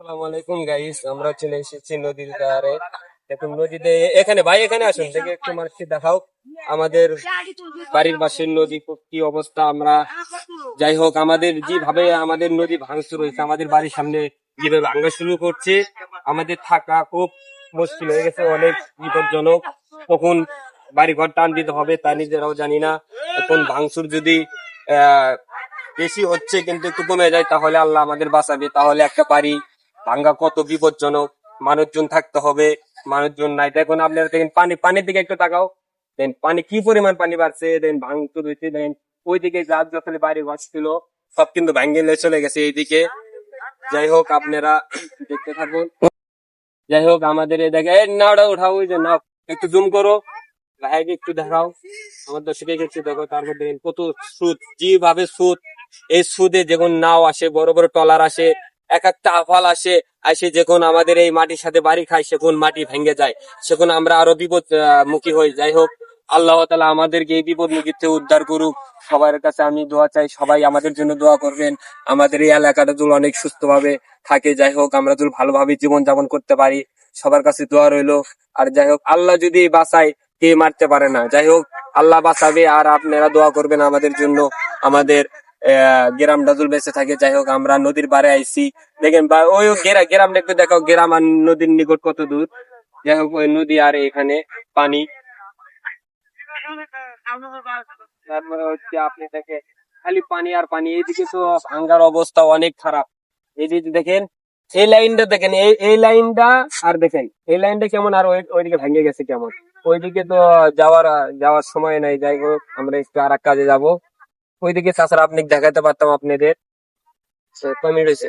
আসসালামু আলাইকুম গাইস আমরা চলে এসেছি নদীর ধারে। দেখুন, নদীতে এখানে, ভাই, এখানে আসুন। দেখে একটু মানুষকে দেখাও। আমাদের বাড়ির পাশের নদী কি অবস্থা আমরা। যাই হোক, আমাদের যেভাবে আমাদের নদী ভাঙচুর হয়েছে, আমাদের বাড়ির সামনে যেভাবে ভাঙা শুরু করছে, আমাদের থাকা খুব মুশকিল হয়ে গেছে, অনেক বিপজ্জনক। কখন বাড়ি ঘর টান দিতে হবে, তা নিজেরাও জানি না। এখন ভাঙচুর যদি বেশি হচ্ছে, কিন্তু একটু কমে যায়, তাহলে আল্লাহ আমাদের বাঁচাবে। তাহলে একটা বাড়ি ভাঙ্গা কত বিপজ্জনক। মানুষজন থাকতে হবে, মানুষজন নাই। দেখুন আপনারা দেখেন, পানি, পানির দিকে একটু তাকাও। দেন পানি কি পরিমাণ পানি বাড়ছে? দেন ভাঙচুর হয়েছে দেন ওইদিকে যা যত বাড়ি ঘর ছিল সব কিন্তু ভাঙ্গে নিয়ে চলে গেছে এইদিকে। যাই হোক, আপনারা দেখতে থাকুন। যাই হোক, আমাদের এই দেখে নাওটা উঠাও, ওই যে নাও। একটু জুম করো। ভাইকে একটু দেখাও। আমার দর্শকে একটু দেখো, তারপর দেখেন কত সুদ, যেভাবে সুদ, এই সুদে যখন নাও আসে, বড় বড় টলার আসে। এক একটা আফাল আসে আসে যখন আমাদের এই মাটির সাথে বাড়ি খায়, সেখন মাটি ভেঙে যায়। সেখন আমরা আরও বিপদ মুখী হই। যাই হোক, আল্লাহ তালা আমাদেরকে এই বিপদ মুখী থেকে উদ্ধার করুক। সবার কাছে আমি দোয়া চাই, সবাই আমাদের জন্য দোয়া করবেন। আমাদের এই এলাকাটা যেন অনেক সুস্থভাবে থাকে। যাই হোক, আমরা যেন ভালোভাবে জীবন যাপন করতে পারি। সবার কাছে দোয়া রইল। আর যাই হোক, আল্লাহ যদি বাঁচায় কে মারতে পারে না, যাই হোক, আল্লাহ বাঁচাবে। আর আপনারা দোয়া করবেন আমাদের জন্য, আমাদের গ্রাম ডাজুল বেঁচে থাকে। যাই হোক, আমরা নদীর পাড়ে আইছি। দেখেন বা, ওই গ্রাম গ্রামটা একটু দেখো গ্রাম আর নদীর নিকট কত দূর? যাই হোক, ওই নদী আর এখানে পানি। তারপরে হচ্ছে আপনি দেখেন, খালি পানি আর পানি। এইদিকে তো ভাঙ্গার অবস্থা অনেক খারাপ। এইদিকে দেখেন, এই লাইনটা দেখেন, এই এই লাইনটা আর দেখেন, এই লাইনটা কেমন আর ওই- ওইদিকে ভেঙে গেছে কেমন? ওইদিকে তো যাওয়ার যাওয়ার সময় নাই। যাই হোক, আমরা একটু আর কাজে যাব। ওইদিকে চাষার আপনি দেখাতে পারতাম আপনাদের। কমি রয়েছে